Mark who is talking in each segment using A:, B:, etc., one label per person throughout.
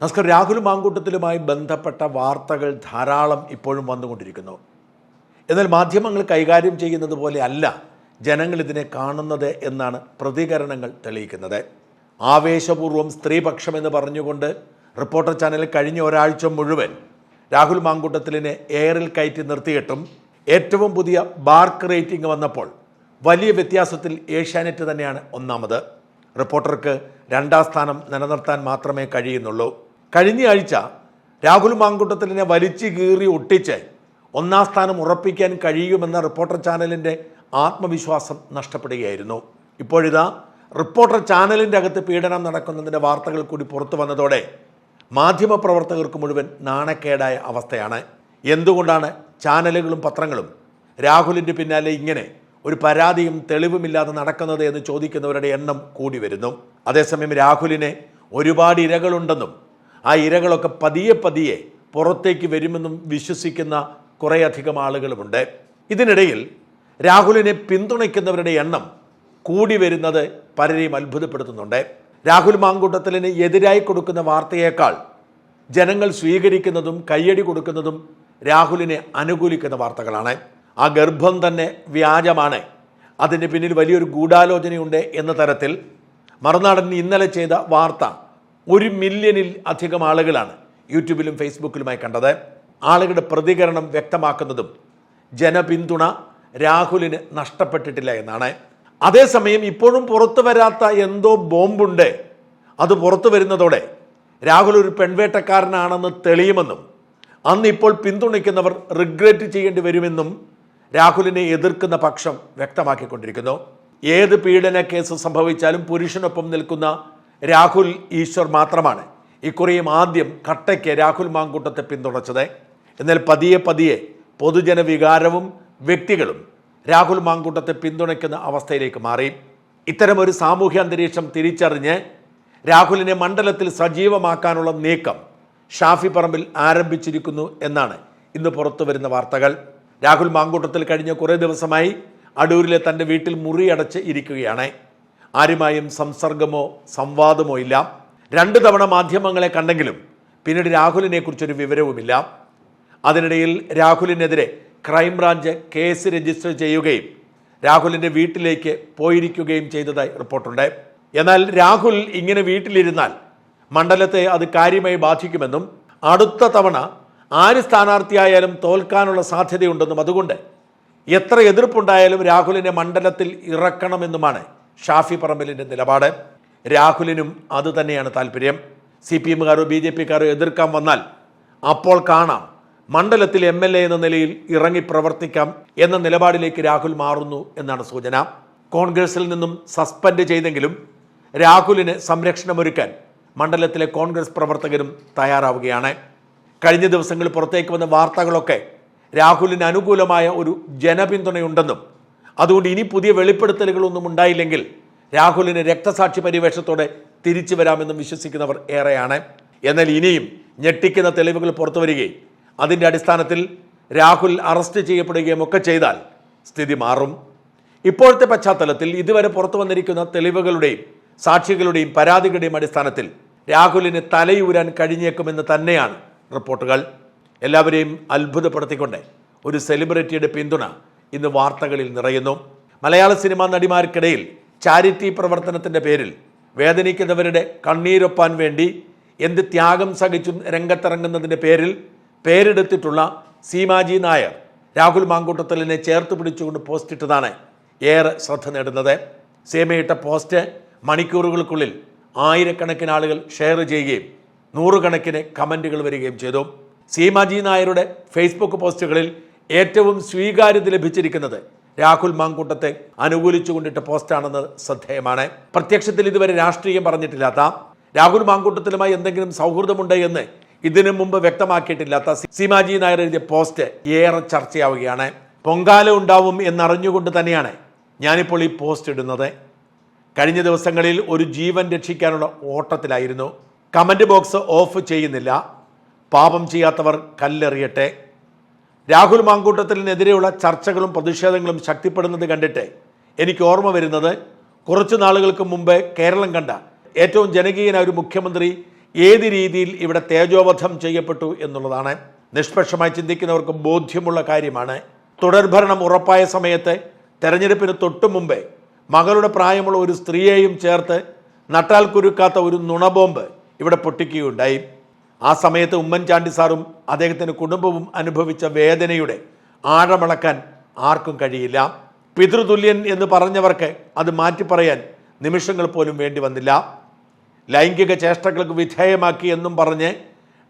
A: നമസ്കാരം. രാഹുൽ മാങ്കൂട്ടത്തിലുമായി ബന്ധപ്പെട്ട വാർത്തകൾ ധാരാളം ഇപ്പോഴും വന്നുകൊണ്ടിരിക്കുന്നു. എന്നാൽ മാധ്യമങ്ങൾ കൈകാര്യം ചെയ്യുന്നത് പോലെ അല്ല ജനങ്ങൾ ഇതിനെ കാണുന്നത് എന്നാണ് പ്രതികരണങ്ങൾ തെളിയിക്കുന്നത്. ആവേശപൂർവം സ്ത്രീപക്ഷമെന്ന് പറഞ്ഞുകൊണ്ട് റിപ്പോർട്ടർ ചാനൽ കഴിഞ്ഞ ഒരാഴ്ച മുഴുവൻ രാഹുൽ മാങ്കൂട്ടത്തിലിനെ എയറിൽ കയറ്റി നിർത്തിയിട്ടും ഏറ്റവും പുതിയ ബാർക്ക് റേറ്റിംഗ് വന്നപ്പോൾ വലിയ വ്യത്യാസത്തിൽ ഏഷ്യാനെറ്റ് തന്നെയാണ് ഒന്നാമത്. റിപ്പോർട്ടർക്ക് രണ്ടാം സ്ഥാനം നിലനിർത്താൻ മാത്രമേ കഴിയുന്നുള്ളൂ. കഴിഞ്ഞ ആഴ്ച രാഹുൽ മാങ്കുട്ടത്തിലിനെ വലിച്ചു കീറി ഒട്ടിച്ച് ഒന്നാം സ്ഥാനം ഉറപ്പിക്കാൻ കഴിയുമെന്ന റിപ്പോർട്ടർ ചാനലിന്റെ ആത്മവിശ്വാസം നഷ്ടപ്പെടുകയായിരുന്നു. ഇപ്പോഴിതാ റിപ്പോർട്ടർ ചാനലിന്റെ അകത്ത് പീഡനം നടക്കുന്നതിന്റെ വാർത്തകൾ കൂടി പുറത്തു വന്നതോടെ മാധ്യമപ്രവർത്തകർക്ക് മുഴുവൻ നാണക്കേടായ അവസ്ഥയാണ്. എന്തുകൊണ്ടാണ് ചാനലുകളും പത്രങ്ങളും രാഹുലിന്റെ പിന്നാലെ ഇങ്ങനെ ഒരു പരാതിയും തെളിവുമില്ലാതെ നടക്കുന്നത് എന്ന് ചോദിക്കുന്നവരുടെ എണ്ണം കൂടി വരുന്നു. അതേസമയം രാഹുലിനെ ഒരുപാട് ഇരകളുണ്ടെന്നും ആ ഇരകളൊക്കെ പതിയെ പതിയെ പുറത്തേക്ക് വരുമെന്നും വിശ്വസിക്കുന്ന കുറേയധികം ആളുകളുമുണ്ട്. ഇതിനിടയിൽ രാഹുലിനെ പിന്തുണയ്ക്കുന്നവരുടെ എണ്ണം കൂടി വരുന്നത് പലരെയും അത്ഭുതപ്പെടുത്തുന്നുണ്ട്. രാഹുൽ മാങ്കൂട്ടത്തിലിന് എതിരായി കൊടുക്കുന്ന വാർത്തയേക്കാൾ ജനങ്ങൾ സ്വീകരിക്കുന്നതും കയ്യടി കൊടുക്കുന്നതും രാഹുലിനെ അനുകൂലിക്കുന്ന വാർത്തകളാണ്. ആ ഗർഭം തന്നെ വ്യാജമാണ്. അതിന്റെ പിന്നിൽ വലിയൊരു ഗൂഢാലോചനയുണ്ട് എന്ന തരത്തിൽ മറുനാടൻ ഇന്നലെ ചെയ്ത വാർത്ത ഒരു മില്യണിൽ അധികം ആളുകളാണ് യൂട്യൂബിലും ഫേസ്ബുക്കിലുമായി കണ്ടത്. ആളുകളുടെ പ്രതികരണം വ്യക്തമാക്കുന്നതും ജനപിന്തുണ രാഹുലിന് നഷ്ടപ്പെട്ടിട്ടില്ല എന്നാണ്. അതേസമയം ഇപ്പോഴും പുറത്തു വരാത്ത എന്തോ ബോംബുണ്ട്. അത് പുറത്തു വരുന്നതോടെ രാഹുൽ ഒരു പെൺവേട്ടക്കാരനാണെന്ന് തെളിയുമെന്നും അന്ന് ഇപ്പോൾ പിന്തുണയ്ക്കുന്നവർ റിഗ്രറ്റ് ചെയ്യേണ്ടി വരുമെന്നും രാഹുലിനെ എതിർക്കുന്ന പക്ഷം വ്യക്തമാക്കിക്കൊണ്ടിരിക്കുന്നു. ഏത് പീഡന കേസ് സംഭവിച്ചാലും പുരുഷനൊപ്പം നിൽക്കുന്ന രാഹുൽ ഈശ്വർ മാത്രമാണ്. ഇക്കുറിയും ആദ്യം കട്ടയ്ക്ക് രാഹുൽ മാങ്കൂട്ടത്തെ പിന്തുണച്ചത്. എന്നാൽ പതിയെ പതിയെ പൊതുജന വികാരവും വ്യക്തികളും രാഹുൽ മാങ്കൂട്ടത്തെ പിന്തുണയ്ക്കുന്ന അവസ്ഥയിലേക്ക് മാറി. ഇത്തരമൊരു സാമൂഹ്യ അന്തരീക്ഷം തിരിച്ചറിഞ്ഞ് രാഹുലിനെ മണ്ഡലത്തിൽ സജീവമാക്കാനുള്ള നീക്കം ഷാഫി പറമ്പിൽ ആരംഭിച്ചിരിക്കുന്നു എന്നാണ് ഇന്ന് പുറത്തു വരുന്ന വാർത്തകൾ. രാഹുൽ മാങ്കൂട്ടത്തിൽ കഴിഞ്ഞ കുറേ ദിവസമായി അടൂരിലെ തന്റെ വീട്ടിൽ മുറിയടച്ച് ഇരിക്കുകയാണ്. ആരുമായും സംസർഗമോ സംവാദമോ ഇല്ല. രണ്ട് തവണ മാധ്യമങ്ങളെ കണ്ടെങ്കിലും പിന്നീട് രാഹുലിനെ കുറിച്ചൊരു വിവരവുമില്ല. അതിനിടയിൽ രാഹുലിനെതിരെ ക്രൈംബ്രാഞ്ച് കേസ് രജിസ്റ്റർ ചെയ്യുകയും രാഹുലിന്റെ വീട്ടിലേക്ക് പോയിരിക്കുകയും ചെയ്തതായി റിപ്പോർട്ടുണ്ട്. എന്നാൽ രാഹുൽ ഇങ്ങനെ വീട്ടിലിരുന്നാൽ മണ്ഡലത്തെ അത് കാര്യമായി ബാധിക്കുമെന്നും അടുത്ത തവണ ആര് സ്ഥാനാർത്ഥിയായാലും തോൽക്കാനുള്ള സാധ്യതയുണ്ടെന്നും അതുകൊണ്ട് എത്ര എതിർപ്പുണ്ടായാലും രാഹുലിനെ മണ്ഡലത്തിൽ ഇറക്കണമെന്നുമാണ് ഷാഫി പറമ്പലിന്റെ നിലപാട്. രാഹുലിനും അതുതന്നെയാണ് താല്പര്യം. സി പി എമ്മുകാരോ ബി ജെ പിക്കാരോ എതിർക്കാൻ വന്നാൽ അപ്പോൾ കാണാം. മണ്ഡലത്തിൽ എം എൽ എ എന്ന നിലയിൽ ഇറങ്ങി പ്രവർത്തിക്കാം എന്ന നിലപാടിലേക്ക് രാഹുൽ മാറുന്നു എന്നാണ് സൂചന. കോൺഗ്രസിൽ നിന്നും സസ്പെൻഡ് ചെയ്തെങ്കിലും രാഹുലിന് സംരക്ഷണമൊരുക്കാൻ മണ്ഡലത്തിലെ കോൺഗ്രസ് പ്രവർത്തകരും തയ്യാറാവുകയാണ്. കഴിഞ്ഞ ദിവസങ്ങളിൽ പുറത്തേക്ക് വന്ന വാർത്തകളൊക്കെ രാഹുലിന് അനുകൂലമായ ഒരു ജനപിന്തുണയുണ്ടെന്നും അതുകൊണ്ട് ഇനി പുതിയ വെളിപ്പെടുത്തലുകളൊന്നും ഉണ്ടായില്ലെങ്കിൽ രാഹുലിന് രക്തസാക്ഷി പരിവേഷത്തോടെ തിരിച്ചു വരാമെന്നും വിശ്വസിക്കുന്നവർ ഏറെയാണ്. എന്നാൽ ഇനിയും ഞെട്ടിക്കുന്ന തെളിവുകൾ പുറത്തു വരികയും അതിന്റെ അടിസ്ഥാനത്തിൽ രാഹുൽ അറസ്റ്റ് ചെയ്യപ്പെടുകയും ഒക്കെ ചെയ്താൽ സ്ഥിതി മാറും. ഇപ്പോഴത്തെ പശ്ചാത്തലത്തിൽ ഇതുവരെ പുറത്തു വന്നിരിക്കുന്ന തെളിവുകളുടെയും സാക്ഷികളുടെയും പരാതികളുടെയും അടിസ്ഥാനത്തിൽ രാഹുലിന് തലയൂരാൻ കഴിഞ്ഞേക്കുമെന്ന് തന്നെയാണ് റിപ്പോർട്ടുകൾ. എല്ലാവരെയും അത്ഭുതപ്പെടുത്തിക്കൊണ്ട് ഒരു സെലിബ്രിറ്റിയുടെ പിന്തുണ ഇന്ന് വാർത്തകളിൽ നിറയുന്നു. മലയാള സിനിമാ നടിമാർക്കിടയിൽ ചാരിറ്റി പ്രവർത്തനത്തിന്റെ പേരിൽ വേദനിക്കുന്നവരുടെ കണ്ണീരൊപ്പാൻ വേണ്ടി എന്ത് ത്യാഗം സഹിച്ചും രംഗത്തിറങ്ങുന്നതിന്റെ പേരിൽ പേരെടുത്തിട്ടുള്ള സീമാജി നായർ രാഹുൽ മാങ്കൂട്ടത്തലിനെ ചേർത്ത് പിടിച്ചുകൊണ്ട് പോസ്റ്റ് ഇട്ടതാണ് ഏറെ ശ്രദ്ധ നേടുന്നത്. സീമയിട്ട പോസ്റ്റ് മണിക്കൂറുകൾക്കുള്ളിൽ ആയിരക്കണക്കിന് ആളുകൾ ഷെയർ ചെയ്യുകയും നൂറുകണക്കിന് കമന്റുകൾ വരികയും ചെയ്തു. സീമാജി നായരുടെ ഫേസ്ബുക്ക് പോസ്റ്റുകളിൽ ഏറ്റവും സ്വീകാര്യത ലഭിച്ചിരിക്കുന്നത് രാഹുൽ മാങ്കൂട്ടത്തെ അനുകൂലിച്ചുകൊണ്ടിട്ട പോസ്റ്റാണെന്ന് ശ്രദ്ധേയമാണ്. പ്രത്യക്ഷത്തിൽ ഇതുവരെ രാഷ്ട്രീയം പറഞ്ഞിട്ടില്ലാത്ത രാഹുൽ മാങ്കൂട്ടത്തിലുമായി എന്തെങ്കിലും സൗഹൃദമുണ്ട് എന്ന് ഇതിനു മുമ്പ് വ്യക്തമാക്കിയിട്ടില്ലാത്ത സീമാജി നായർ എഴുതിയ പോസ്റ്റ് ഏറെ ചർച്ചയാവുകയാണ്. പൊങ്കാല ഉണ്ടാവും എന്നറിഞ്ഞുകൊണ്ട് തന്നെയാണ് ഞാനിപ്പോൾ ഈ പോസ്റ്റ് ഇടുന്നത്. കഴിഞ്ഞ ദിവസങ്ങളിൽ ഒരു ജീവൻ രക്ഷിക്കാനുള്ള ഓട്ടത്തിലായിരുന്നു. കമന്റ് ബോക്സ് ഓഫ് ചെയ്യുന്നില്ല. പാപം ചെയ്യാത്തവർ കല്ലെറിയട്ടെ. രാഹുൽ മാങ്കൂട്ടത്തിനെതിരെയുള്ള ചർച്ചകളും പ്രതിഷേധങ്ങളും ശക്തിപ്പെടുന്നത് കണ്ടിട്ട് എനിക്ക് ഓർമ്മ വരുന്നത് കുറച്ച് നാളുകൾക്ക് മുമ്പ് കേരളം കണ്ട ഏറ്റവും ജനകീയനായ ഒരു മുഖ്യമന്ത്രി ഏത് രീതിയിൽ ഇവിടെ തേജോവധം ചെയ്യപ്പെട്ടു എന്നുള്ളതാണ്. നിഷ്പക്ഷമായി ചിന്തിക്കുന്നവർക്ക് ബോധ്യമുള്ള കാര്യമാണ്. തുടർഭരണം ഉറപ്പായ സമയത്ത് തെരഞ്ഞെടുപ്പിന് തൊട്ടു മുമ്പേ മകളുടെ പ്രായമുള്ള ഒരു സ്ത്രീയെയും ചേർത്ത് നട്ടാൽ കുരുക്കാത്ത ഒരു നുണബോംബ് ഇവിടെ പൊട്ടിക്കുകയുണ്ടായി. ആ സമയത്ത് ഉമ്മൻചാണ്ടി സാറും അദ്ദേഹത്തിന്റെ കുടുംബവും അനുഭവിച്ച വേദനയുടെ ആഴമളക്കാൻ ആർക്കും കഴിയില്ല. പിതൃതുല്യൻ എന്ന് പറഞ്ഞവർക്ക് അത് മാറ്റി പറയാൻ നിമിഷങ്ങൾ പോലും വേണ്ടി വന്നില്ല. ലൈംഗിക ചേഷ്ടകൾക്ക് വിധേയമാക്കി എന്നും പറഞ്ഞ്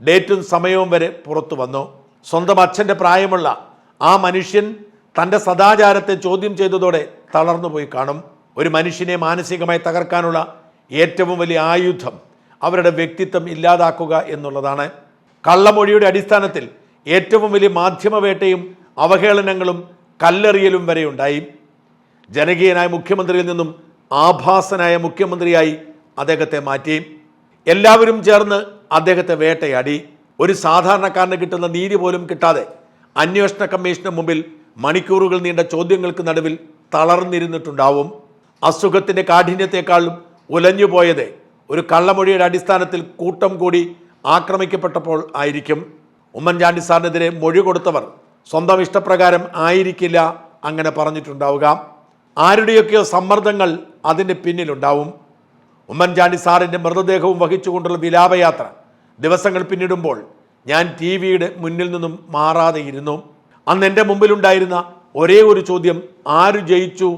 A: ഡേറ്റും സമയവും വരെ പുറത്തു വന്നു. സ്വന്തം അച്ഛന്റെ പ്രായമുള്ള ആ മനുഷ്യൻ തന്റെ സദാചാരത്തെ ചോദ്യം ചെയ്തതോടെ തളർന്നു പോയി കാണും. ഒരു മനുഷ്യനെ മാനസികമായി തകർക്കാനുള്ള ഏറ്റവും വലിയ ആയുധം അവരുടെ വ്യക്തിത്വം ഇല്ലാതാക്കുക എന്നുള്ളതാണ് കള്ളമൊഴിയുടെ അടിസ്ഥാനത്തിൽ ഏറ്റവും വലിയ മാധ്യമവേട്ടയും അവഹേളനങ്ങളും കല്ലെറിയലും വരെ ഉണ്ടായി ജനകീയനായ മുഖ്യമന്ത്രിയിൽ നിന്നും ആഭാസനായ മുഖ്യമന്ത്രിയായി അദ്ദേഹത്തെ മാറ്റി. എല്ലാവരും ചേർന്ന് അദ്ദേഹത്തെ വേട്ടയാടി. ഒരു സാധാരണക്കാരന് കിട്ടുന്ന നീതി പോലും കിട്ടാതെ അന്വേഷണ കമ്മീഷന് മുമ്പിൽ മണിക്കൂറുകൾ നീണ്ട ചോദ്യങ്ങൾക്ക് നടുവിൽ തളർന്നിരുന്നിട്ടുണ്ടാവും. അസുഖത്തിന്റെ കാഠിന്യത്തെക്കാളും ഉലഞ്ഞുപോയത് ഒരു കള്ളമൊഴിയുടെ അടിസ്ഥാനത്തിൽ കൂട്ടം കൂടി ആക്രമിക്കപ്പെട്ടപ്പോൾ ആയിരിക്കും. ഉമ്മൻചാണ്ടി സാറിനെതിരെ മൊഴി കൊടുത്തവർ സ്വന്തം ഇഷ്ടപ്രകാരം ആയിരിക്കില്ല അങ്ങനെ പറഞ്ഞിട്ടുണ്ടാവുക. ആരുടെയൊക്കെയോ സമ്മർദ്ദങ്ങൾ അതിന്റെ പിന്നിലുണ്ടാവും. ഉമ്മൻചാണ്ടി സാറിന്റെ മൃതദേഹവും വഹിച്ചുകൊണ്ടുള്ള വിലാപയാത്ര ദിവസങ്ങൾ പിന്നിടുമ്പോൾ ഞാൻ ടി വിയുടെ മുന്നിൽ നിന്നും മാറാതെയിരുന്നു അന്ന് എന്റെ മുമ്പിലുണ്ടായിരുന്ന ഒരേ ഒരു ചോദ്യം ആര് ജയിച്ചു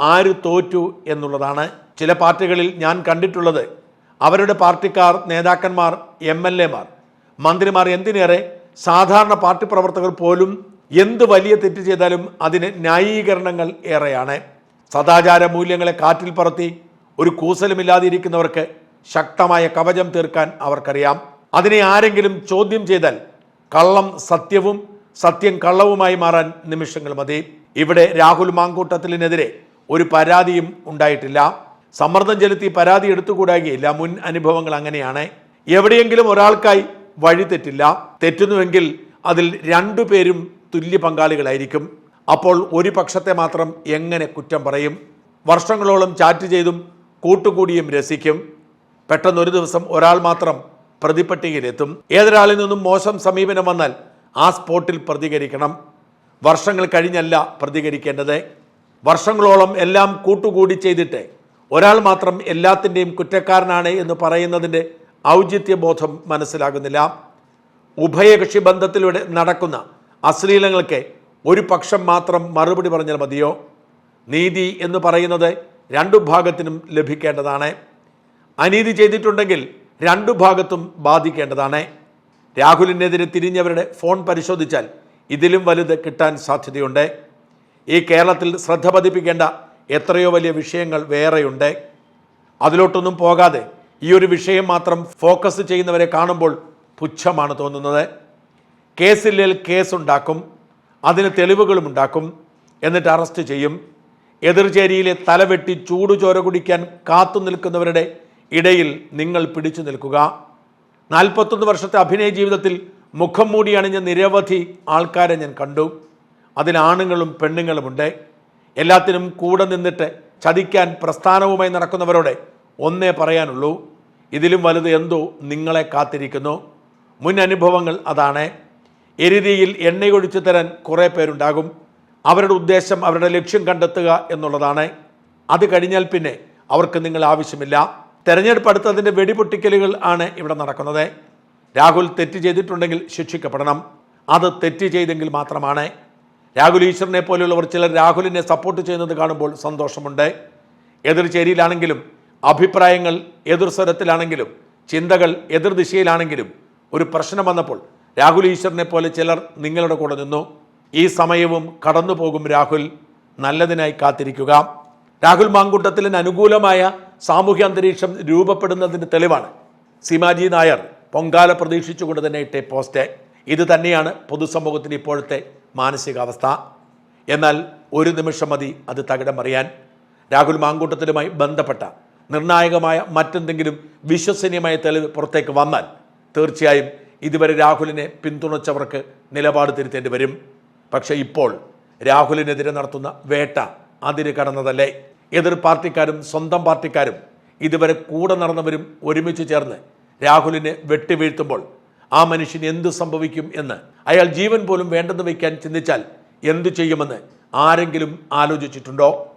A: ആര് തോറ്റു എന്നുള്ളതാണ്. ചില പാർട്ടികളിൽ ഞാൻ കണ്ടിട്ടുള്ളത് അവരുടെ പാർട്ടിക്കാർ നേതാക്കന്മാർ എം എൽ എമാർ. മന്ത്രിമാർ എന്തിനേറെ സാധാരണ പാർട്ടി പ്രവർത്തകർ പോലും എന്ത് വലിയ തെറ്റ് ചെയ്താലും അതിന് ന്യായീകരണങ്ങൾ ഏറെയാണ്. സദാചാര മൂല്യങ്ങളെ കാറ്റിൽ പറത്തി ഒരു കൂസലുമില്ലാതെ ഇരിക്കുന്നവർക്ക് ശക്തമായ കവചം തീർക്കാൻ അവർക്കറിയാം. അതിനെ ആരെങ്കിലും ചോദ്യം ചെയ്താൽ കള്ളം സത്യവും സത്യം കള്ളവുമായി മാറാൻ നിമിഷങ്ങൾ മതി. ഇവിടെ രാഹുൽ മാങ്കൂട്ടത്തിലിനെതിരെ ഒരു പരാതിയും ഉണ്ടായിട്ടില്ല. സമ്മർദ്ദം ചെലുത്തി പരാതി എടുത്തുകൂടാകുകയില്ല മുൻ അനുഭവങ്ങൾ അങ്ങനെയാണ്. എവിടെയെങ്കിലും ഒരാൾക്കായി വഴി തെറ്റില്ല. തെറ്റുന്നുവെങ്കിൽ അതിൽ രണ്ടു പേരും തുല്യ പങ്കാളികളായിരിക്കും. അപ്പോൾ ഒരു പക്ഷത്തെ മാത്രം എങ്ങനെ കുറ്റം പറയും? വർഷങ്ങളോളം ചാറ്റ് ചെയ്തും കൂട്ടുകൂടിയും രസിക്കും. പെട്ടെന്ന് ഒരു ദിവസം ഒരാൾ മാത്രം പ്രതിപട്ടികയിലെത്തും. ഏതൊരാളിൽ നിന്നും മോശം സമീപനം വന്നാൽ ആ സ്പോട്ടിൽ പ്രതികരിക്കണം. വർഷങ്ങൾ കഴിഞ്ഞല്ല പ്രതികരിക്കേണ്ടത്. വർഷങ്ങളോളം എല്ലാം കൂട്ടുകൂടി ചെയ്തിട്ട് ഒരാൾ മാത്രം എല്ലാത്തിന്റെയും കുറ്റക്കാരനാണ് എന്ന് പറയുന്നതിന്റെ ഔചിത്യ ബോധം മനസ്സിലാകുന്നില്ല. ഉഭയകക്ഷി ബന്ധത്തിലൂടെ നടക്കുന്ന അശ്ലീലങ്ങൾക്ക് ഒരു പക്ഷം മാത്രം മറുപടി പറഞ്ഞാൽ മതിയോ? നീതി എന്ന് പറയുന്നത് രണ്ടു ഭാഗത്തിനും ലഭിക്കേണ്ടതാണ്. അനീതി ചെയ്തിട്ടുണ്ടെങ്കിൽ രണ്ടു ഭാഗത്തും ബാധിക്കേണ്ടതാണ്. രാഹുലിനെതിരെ തിരിഞ്ഞവരുടെ ഫോൺ പരിശോധിച്ചാൽ ഇതിലും വലുത് കിട്ടാൻ സാധ്യതയുണ്ട്. ഈ കേരളത്തിൽ ശ്രദ്ധ പതിപ്പിക്കേണ്ട എത്രയോ വലിയ വിഷയങ്ങൾ വേറെയുണ്ട്. അതിലോട്ടൊന്നും പോകാതെ ഈ ഒരു വിഷയം മാത്രം ഫോക്കസ് ചെയ്യുന്നവരെ കാണുമ്പോൾ പുച്ഛമാണ് തോന്നുന്നത്. കേസില്ലേൽ കേസുണ്ടാക്കും അതിന് തെളിവുകളും ഉണ്ടാക്കും എന്നിട്ട് അറസ്റ്റ് ചെയ്യും. എതിർചേരിയിലെ തലവെട്ടി ചൂടുചോര കുടിക്കാൻ കാത്തു നിൽക്കുന്നവരുടെ ഇടയിൽ നിങ്ങൾ പിടിച്ചു നിൽക്കുക. നാൽപ്പത്തൊന്ന് വർഷത്തെ അഭിനയ ജീവിതത്തിൽ മുഖം മൂടി അണിഞ്ഞ നിരവധി ആൾക്കാരെ ഞാൻ കണ്ടു. അതിൽ ആണുങ്ങളും പെണ്ണുങ്ങളുമുണ്ട്. എല്ലാത്തിനും കൂടെ നിന്നിട്ട് ചതിക്കാൻ പ്രസ്ഥാനവുമായി നടക്കുന്നവരോട് ഒന്നേ പറയാനുള്ളൂ. ഇതിലും വലുത് എന്തോ നിങ്ങളെ കാത്തിരിക്കുന്നു. മുൻ അനുഭവങ്ങൾ അതാണ്. എരുതിയിൽ എണ്ണയൊഴിച്ചു തരാൻ കുറേ പേരുണ്ടാകും. അവരുടെ ഉദ്ദേശം അവരുടെ ലക്ഷ്യം കണ്ടെത്തുക എന്നുള്ളതാണ്. അത് കഴിഞ്ഞാൽ പിന്നെ അവർക്ക് നിങ്ങൾ ആവശ്യമില്ല. തെരഞ്ഞെടുപ്പ് അടുത്തതിന്റെ വെടിപൊട്ടിക്കലുകൾ ആണ് ഇവിടെ നടക്കുന്നത്. രാഹുൽ തെറ്റ് ചെയ്തിട്ടുണ്ടെങ്കിൽ ശിക്ഷിക്കപ്പെടണം. അത് തെറ്റ് ചെയ്തെങ്കിൽ മാത്രമാണ്. രാഹുൽ ഈശ്വറിനെ പോലെയുള്ളവർ ചിലർ രാഹുലിനെ സപ്പോർട്ട് ചെയ്യുന്നത് കാണുമ്പോൾ സന്തോഷമുണ്ട്. എതിർ ചേരിയിലാണെങ്കിലും അഭിപ്രായങ്ങൾ എതിർ സ്വരത്തിലാണെങ്കിലും ചിന്തകൾ എതിർ ദിശയിലാണെങ്കിലും ഒരു പ്രശ്നം വന്നപ്പോൾ രാഹുൽ ഈശ്വറിനെ പോലെ ചിലർ നിങ്ങളുടെ കൂടെ നിന്നു. ഈ സമയവും കടന്നു പോകും രാഹുൽ. നല്ലതിനായി കാത്തിരിക്കുക. രാഹുൽ മാങ്കുട്ടത്തിലിന് അനുകൂലമായ സാമൂഹ്യ അന്തരീക്ഷം രൂപപ്പെടുന്നതിന് തെളിവാണ്. സീമാജി നായർ പൊങ്കാല പ്രതീക്ഷിച്ചുകൊണ്ട് തന്നെ ഇട്ടേ പോസ്റ്റ് ഇത് തന്നെയാണ് പൊതുസമൂഹത്തിന് ഇപ്പോഴത്തെ മാനസികാവസ്ഥ. എന്നാൽ ഒരു നിമിഷം മതി അത് തകിടം അറിയാൻ രാഹുൽ മാങ്കൂട്ടത്തിലുമായി ബന്ധപ്പെട്ട നിർണായകമായ മറ്റെന്തെങ്കിലും വിശ്വസനീയമായ തെളിവ് പുറത്തേക്ക് വന്നാൽ തീർച്ചയായും ഇതുവരെ രാഹുലിനെ പിന്തുണച്ചവർക്ക് നിലപാട് തിരുത്തേണ്ടി വരും. പക്ഷേ ഇപ്പോൾ രാഹുലിനെതിരെ നടത്തുന്ന വേട്ട അതിര് കടന്നതല്ലേ? എതിർ പാർട്ടിക്കാരും സ്വന്തം പാർട്ടിക്കാരും ഇതുവരെ കൂടെ നടന്നവരും ഒരുമിച്ച് ചേർന്ന് രാഹുലിനെ വെട്ടിവീഴ്ത്തുമ്പോൾ ആ മനുഷ്യന് എന്ത് സംഭവിക്കും എന്ന് അയാൾ ജീവൻ പോലും വേണ്ടെന്ന് വയ്ക്കാൻ ചിന്തിച്ചാൽ എന്തു ചെയ്യുമെന്ന് ആരെങ്കിലും ആലോചിച്ചിട്ടുണ്ടോ?